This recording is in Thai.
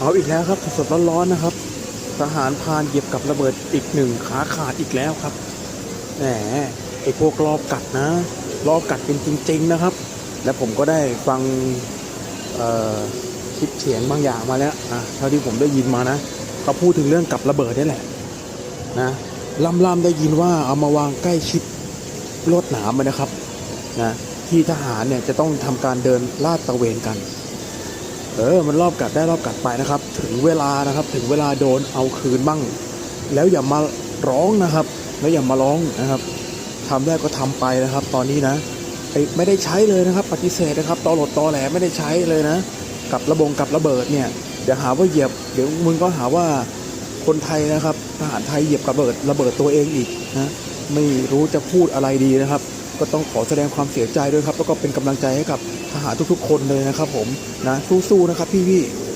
เอาอีกแล้วครับสดๆร้อนๆนะครับ ทหารพานเหยียบกับระเบิดอีกหนึ่งขาขาดอีกแล้วครับแหมไอพวกรอบกัดนะ รอบกัดเป็นจริง ๆนะครับ และผมก็ได้ฟังคลิปเสียงบางอย่างมาแล้วอะเท่าที่ผมได้ยินมานะเขาพูดถึงเรื่องกับระเบิดนี่แหละนะล่ำๆได้ยินว่าเอามาวางใกล้ชิดลวดหนามเลยนะครับนะที่ทหารเนี่ยจะต้องทำการเดินลาดตะเวนกัน เออ มันรอบกัดได้รอบกัดไปนะครับ ถึงเวลานะครับ ถึงเวลาโดนเอาคืนบ้าง แล้วอย่ามาร้องนะครับ แล้วอย่ามาร้องนะครับทำได้ก็ทำไปนะครับ ตอนนี้นะไอ้ไม่ได้ใช้เลยนะครับ ปฏิเสธนะครับ ตอหลดตอแหลไม่ได้ใช้เลยนะ กับระบงกับระเบิดเนี่ยเดี๋ยวหาว่าเหยียบ เดี๋ยวมึงก็หาว่าคนไทยนะครับทหารไทยเหยียบระเบิดระเบิดตัวเองอีกนะไม่รู้จะพูดอะไรดีนะครับ ก็ต้องขอแสดงความเสียใจด้วยครับ แล้วก็เป็นกำลังใจให้กับทหารทุกๆ คนเลยนะครับผมนะสู้ๆนะครับพี่ๆ